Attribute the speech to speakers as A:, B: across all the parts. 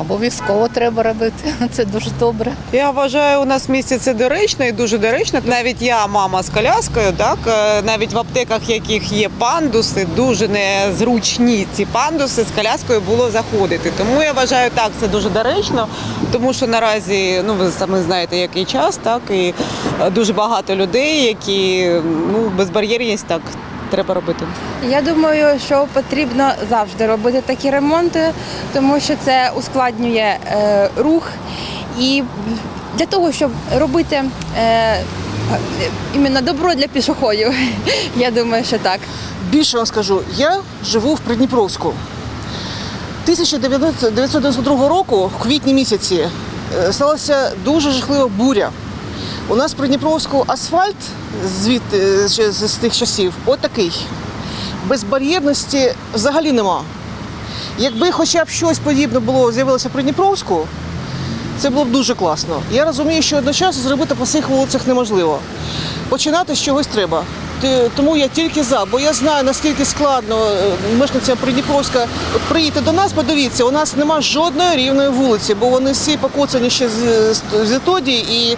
A: Обов'язково треба робити. Це дуже добре.
B: Я вважаю, у нас в місті це доречно і дуже доречно. Навіть я мама з коляскою, так е, навіть в аптеках, яких є пандуси, дуже незручні ці пандуси з коляскою було заходити. Тому я вважаю, так це дуже доречно, тому що наразі, ну ви самі знаєте, який час, так і е, дуже багато людей, які ну безбар'єрність так треба робити.
C: Я думаю, що потрібно завжди робити такі ремонти, тому що це ускладнює е, рух. І для того, щоб робити е, іменно добро для пішоходів, я думаю, що так.
D: Більше вам скажу, я живу в Придніпровську. 1992 року, в квітні місяці, е, сталася дуже жахлива буря. У нас в Придніпровську асфальт звідти ще з з тих часів отакий. Безбар'єрності взагалі нема. Якби хоча б щось подібне було з'явилося при Дніпровську, це було б дуже класно. Я розумію, що одночасно зробити по всіх вулицях неможливо. Починати з чогось треба. Тому я тільки за, бо я знаю, наскільки складно е, мешканцям Придніпровська От приїдьте до нас, подивіться, у нас нема жодної рівної вулиці, бо вони всі покоцані ще з, відтоді, і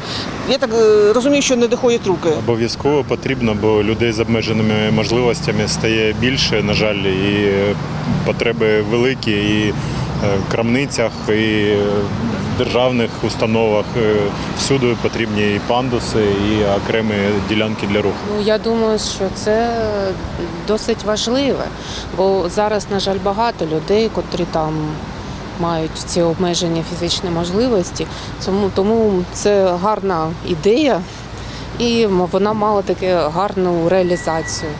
D: я так е, розумію, що не доходять руки.
E: Обов'язково потрібно, бо людей з обмеженими можливостями стає більше, на жаль, і е, потреби великі і в крамницях, і державних установах. Е, Всюди потрібні і пандуси, і окремі ділянки для руху.
F: Ну я думаю, що це досить важливе, бо зараз, на жаль, багато людей, котрі там мають ці обмежені фізичні можливості. Тому, тому це гарна ідея, і вона мала таку гарну реалізацію.